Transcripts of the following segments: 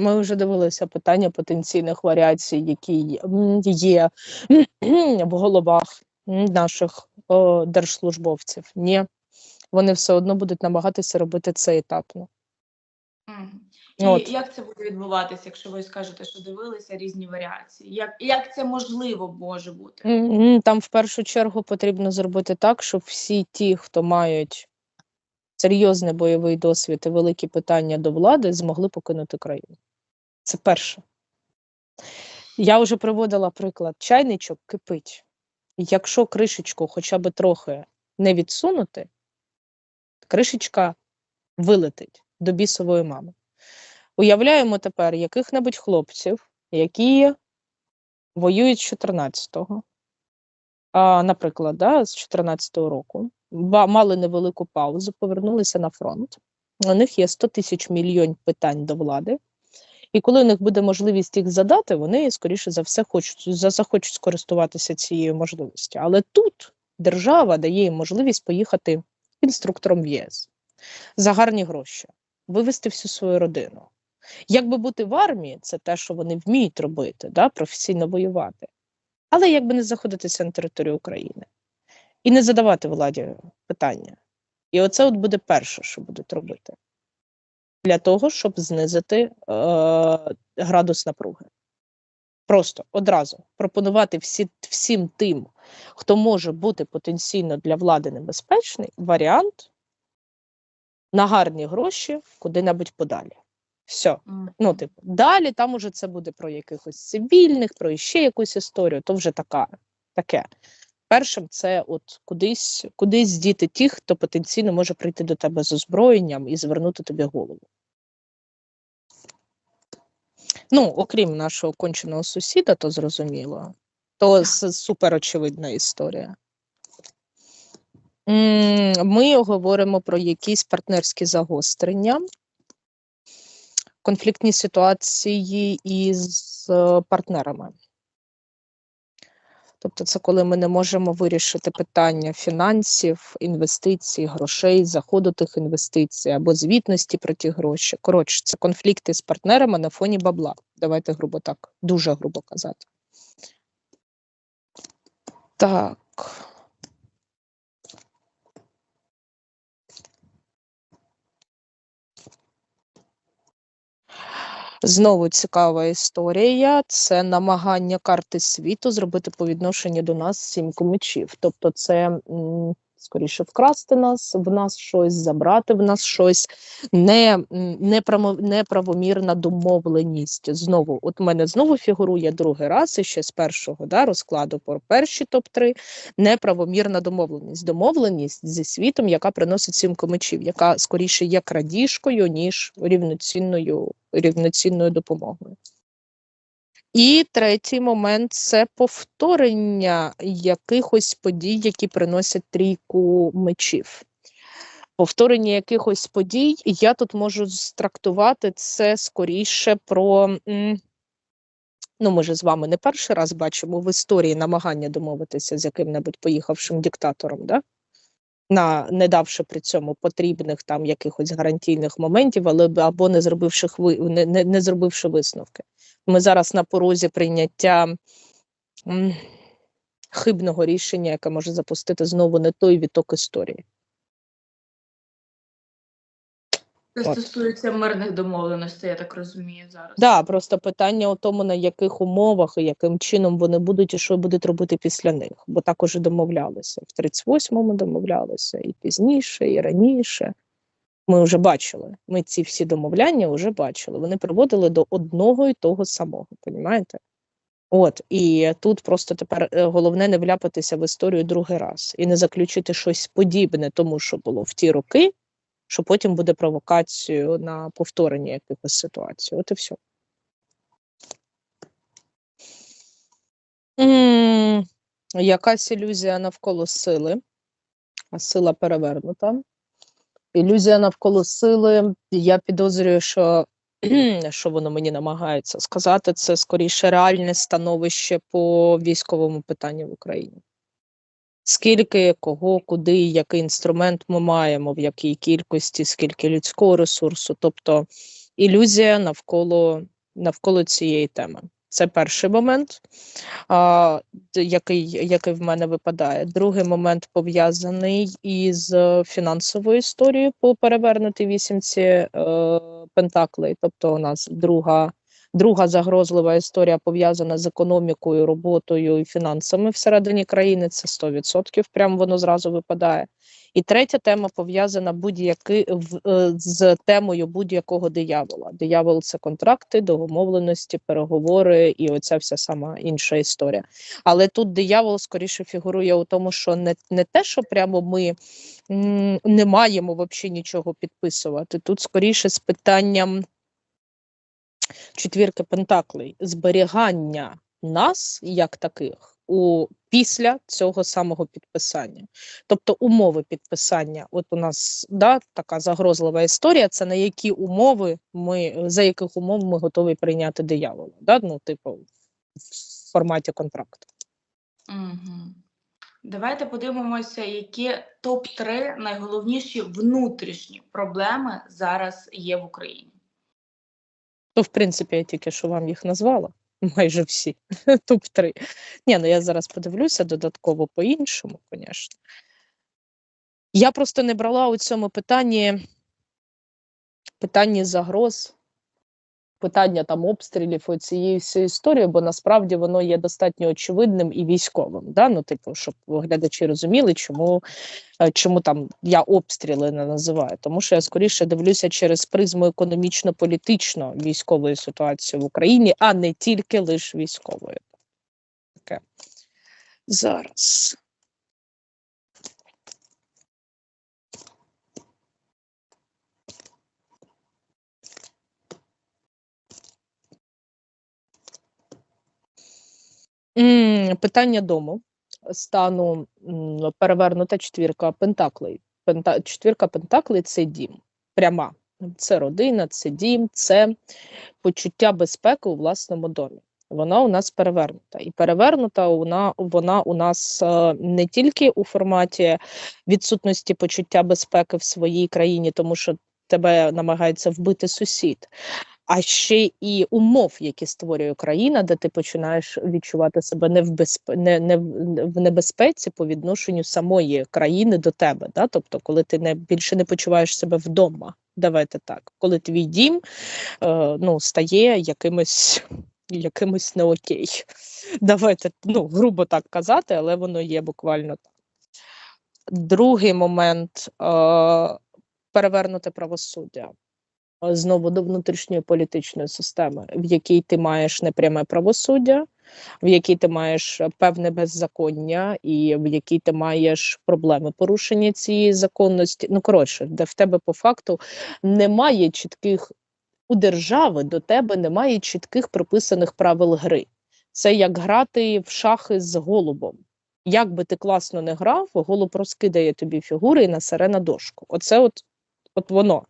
Ми вже дивилися питання потенційних варіацій, які є в головах наших о, держслужбовців. Ні, вони все одно будуть намагатися робити це етапно. І От. як це буде відбуватися, якщо ви скажете, що дивилися різні варіації? Як як це можливо може бути? Там в першу чергу потрібно зробити так, щоб всі ті, хто мають серйозний бойовий досвід і великі питання до влади, змогли покинути країну. Це перше. Я вже приводила приклад: чайничок кипить. Якщо кришечку хоча б трохи не відсунути, кришечка вилетить до бісової мами. Уявляємо тепер яких-небудь хлопців, які воюють з 14-го, а, наприклад, да, з 14-го року, мали невелику паузу, повернулися на фронт. У них є 100 тисяч мільйонів питань до влади. І коли у них буде можливість їх задати, вони, скоріше за все, хочуть захочуть скористуватися цією можливістю. Але тут держава дає їм можливість поїхати інструктором в ЄС за гарні гроші, вивести всю свою родину. Якби бути в армії, це те, що вони вміють робити, да, професійно воювати. Але якби не знаходитися на території України і не задавати владі питання. І оце от буде перше, що будуть робити для того, щоб знизити е, градус напруги. Просто одразу пропонувати всі, всім тим, хто може бути потенційно для влади небезпечний, варіант на гарні гроші куди-небудь подалі. Все. Ну, типу, далі там уже це буде про якихось цивільних, про ще якусь історію, то вже така, таке. Першим це от кудись кудись діти тих, хто потенційно може прийти до тебе з озброєнням і звернути тобі голову. Ну, окрім нашого конченого сусіда, то зрозуміло, то супер очевидна історія. Ми говоримо про якісь партнерські загострення, конфліктні ситуації із партнерами. Тобто, це коли ми не можемо вирішити питання фінансів, інвестицій, грошей, заходу тих інвестицій або звітності про ті гроші. Коротше, це конфлікти з партнерами на фоні бабла. Давайте грубо так, дуже грубо казати. Так. Знову цікава історія. Це намагання карти світу зробити по відношенню до нас сімку мечів. Тобто, це скоріше вкрасти нас, в нас щось, забрати в нас щось, не, неправомірна домовленість. Знову, от мене знову фігурує другий раз і ще з першого да, розкладу про перші топ-3 неправомірна домовленість. Домовленість зі світом, яка приносить сімку мечів, яка скоріше є крадіжкою, ніж рівноцінною, рівноцінною допомогою. І третій момент це повторення якихось подій, які приносять трійку мечів. Повторення якихось подій, я тут можу страктувати це скоріше про. Ну, ми ж з вами не перший раз бачимо в історії намагання домовитися з яким-небудь поїхавшим диктатором, да? На не давши при цьому потрібних там якихось гарантійних моментів, але або не зробивши не, не, не зробивши висновки. Ми зараз на порозі прийняття хибного рішення, яке може запустити знову не той віток історії. Це стосується мирних домовленостей, я так розумію зараз. Так, да, просто питання у тому, на яких умовах і яким чином вони будуть, і що будуть робити після них. Бо також домовлялися. В 38-му домовлялися, і пізніше, і раніше. Ми вже бачили. Ми ці всі домовляння вже бачили. Вони приводили до одного і того самого, понімаєте? От і тут просто тепер е, головне не вляпатися в історію другий раз і не заключити щось подібне тому, що було в ті роки, що потім буде провокацією на повторення якихось ситуацій. От і все. Якась ілюзія навколо сили, а сила перевернута. Ілюзія навколо сили. Я підозрюю, що що воно мені намагається сказати, це скоріше реальне становище по військовому питанню в Україні. Скільки, кого, куди, який інструмент ми маємо, в якій кількості, скільки людського ресурсу. Тобто ілюзія навколо, навколо цієї теми. Це перший момент, а, який який в мене випадає. Другий момент пов'язаний із фінансовою історією по перевернутій вісімці е, Пентаклей. Тобто, у нас друга друга загрозлива історія пов'язана з економікою, роботою і фінансами всередині країни. Це 100%, Прямо воно зразу випадає. І третя тема пов'язана будь-яки е, з темою будь-якого диявола. Диявол це контракти, домовленості, переговори і оця вся сама інша історія. Але тут диявол скоріше фігурує у тому, що не не те, що прямо ми не маємо взагалі нічого підписувати. Тут скоріше з питанням четвірки Пентаклей зберігання нас як таких у після цього самого підписання. Тобто умови підписання. От у нас да, така загрозлива історія. Це на які умови ми за яких умов ми готові прийняти диявола. Да? Ну, типу, в форматі контракту. Угу. Давайте подивимося, які топ-3 найголовніші внутрішні проблеми зараз є в Україні. То, в принципі, я тільки що вам їх назвала майже всі топ-3. Ні, ну я зараз подивлюся додатково по-іншому, звісно. Я просто не брала у цьому питанні питанні загроз питання там обстрілів цієї всієї історії, бо насправді воно є достатньо очевидним і військовим. Да? Ну, типу, щоб глядачі розуміли, чому е, чому там я обстріли не називаю. Тому що я скоріше дивлюся через призму економічно-політично військової ситуації в Україні, а не тільки лише військової. Таке. Зараз. Питання дому стану перевернута четвірка Пентаклей. Пента, четвірка Пентаклей це дім. Пряма. Це родина, це дім, це почуття безпеки у власному домі. Вона у нас перевернута. І перевернута вона, вона у нас е, не тільки у форматі відсутності почуття безпеки в своїй країні, тому що тебе намагається вбити сусід, а ще і умов, які створює країна, де ти починаєш відчувати себе не в безпе... не, не в небезпеці по відношенню самої країни до тебе. Да? Тобто, коли ти не більше не почуваєш себе вдома, давайте так, коли твій дім е, ну, стає якимось якимось не окей. Давайте ну, грубо так казати, але воно є буквально так. Другий момент е, перевернути правосуддя знову до внутрішньої політичної системи, в якій ти маєш непряме правосуддя, в якій ти маєш певне беззаконня, і в якій ти маєш проблеми порушення цієї законності. Ну коротше, де в тебе по факту немає чітких у держави до тебе немає чітких прописаних правил гри. Це як грати в шахи з голубом. Як би ти класно не грав, голуб розкидає тобі фігури і насере на дошку. Оце от от воно.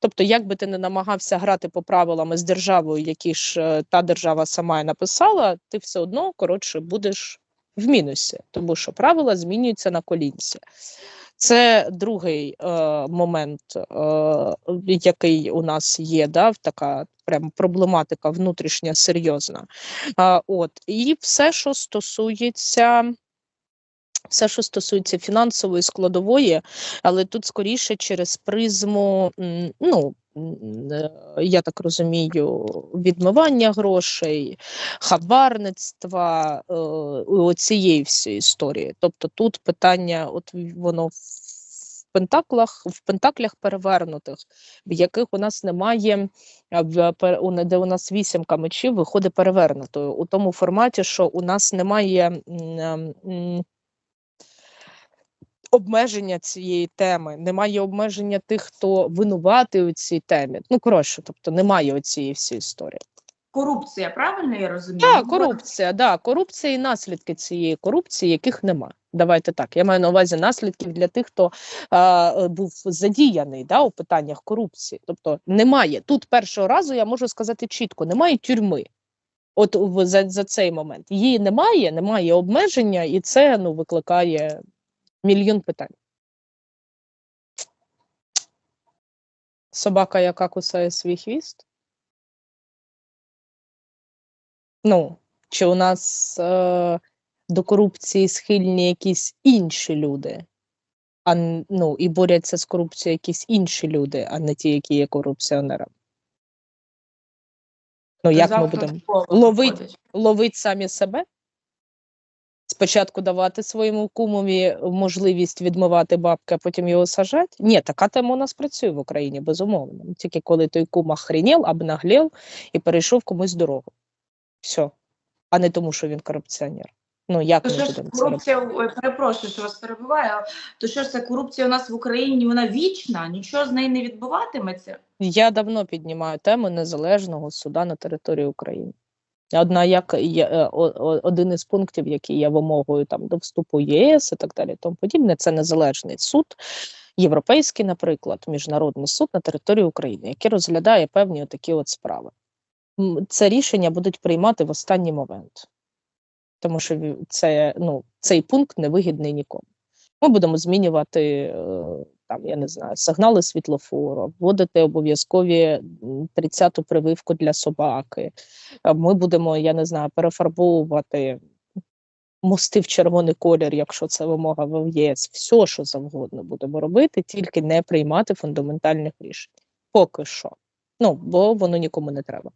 Тобто, як би ти не намагався грати по правилам з державою, які ж е, та держава сама і написала, ти все одно коротше будеш в мінусі, тому що правила змінюються на колінці. Це другий е, момент, е, який у нас є, да, така прям проблематика внутрішня серйозна. Е, от І все, що стосується все, що стосується фінансової складової, але тут скоріше через призму, ну е, я так розумію, відмивання грошей, хабарництва е, цієї всієї історії. Тобто тут питання, от воно в пентаклах, в пентаклях перевернутих, в яких у нас немає, де у нас вісімка мечів виходить перевернутою у тому форматі, що у нас немає обмеження цієї теми, немає обмеження тих, хто винуватий у цій темі. Ну коротше, тобто немає цієї всієї історії. Корупція, правильно я розумію? Так, корупція, да, корупція і наслідки цієї корупції, яких нема. Давайте так. Я маю на увазі наслідків для тих, хто а, був задіяний да, у питаннях корупції. Тобто немає тут першого разу, я можу сказати чітко, немає тюрми. От за, за цей момент її немає, немає обмеження, і це ну викликає мільйон питань. Собака, яка кусає свій хвіст. Ну, чи у нас е, до корупції схильні якісь інші люди, а ну і борються з корупцією якісь інші люди, а не ті, які є корупціонерами. Ну, як ми будемо ловити ловить? ловити самі себе? Спочатку давати своєму кумові можливість відмивати бабки, а потім його сажати? Ні, така тема у нас працює в Україні, безумовно. Тільки коли той кум охренів, обнаглів і перейшов комусь дорогу. Все. А не тому, що він корупціонер. Ну, як То що ж корупція, ой, перепрошую, що вас перебиваю, то що ж це корупція у нас в Україні, вона вічна, нічого з неї не відбуватиметься? Я давно піднімаю тему незалежного суда на території України. Одна як є, е, один із пунктів, який є вимогою там до вступу ЄС і так далі, тому подібне, це незалежний суд, європейський, наприклад, міжнародний суд на території України, який розглядає певні такі от справи. Це рішення будуть приймати в останній момент, тому що це ну цей пункт невигідний нікому. Ми будемо змінювати е, там, я не знаю, сигнали світлофору, вводити обов'язкові 30-ту прививку для собаки. Е, Ми будемо, я не знаю, перефарбовувати мости в червоний колір, якщо це вимога в ЄС. Все, що завгодно будемо робити, тільки не приймати фундаментальних рішень. Поки що. Ну, бо воно нікому не треба.